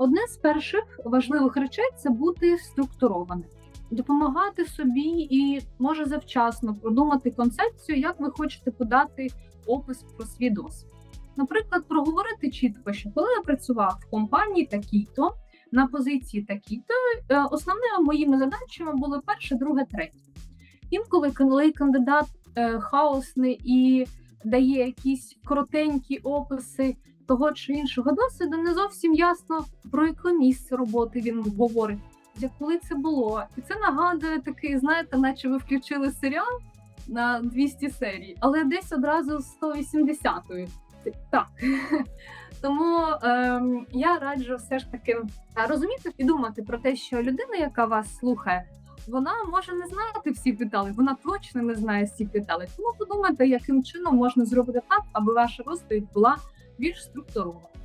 Одне з перших важливих речей це бути структурованим, допомагати собі і може завчасно продумати концепцію, як ви хочете подати опис про свій досвід. Наприклад, проговорити чітко, що коли я працював в компанії такій-то на позиції такій-то, е, основними моїми задачами були перше, друге, третє. Інколи, коли кандидат е, хаосний і дає якісь коротенькі описи того чи іншого досвіду, не зовсім ясно про яке місце роботи він говорить, як коли це було. І це нагадує такий, знаєте, наче ви включили серіал на 200 серій, але десь одразу з 180-ї. Так. Тому ем, я раджу все ж таки розуміти і думати про те, що людина, яка вас слухає, вона може не знати всіх деталей, вона точно не знає всіх деталей. Тому подумайте, яким чином можна зробити так, аби ваша розповідь була більш структурована.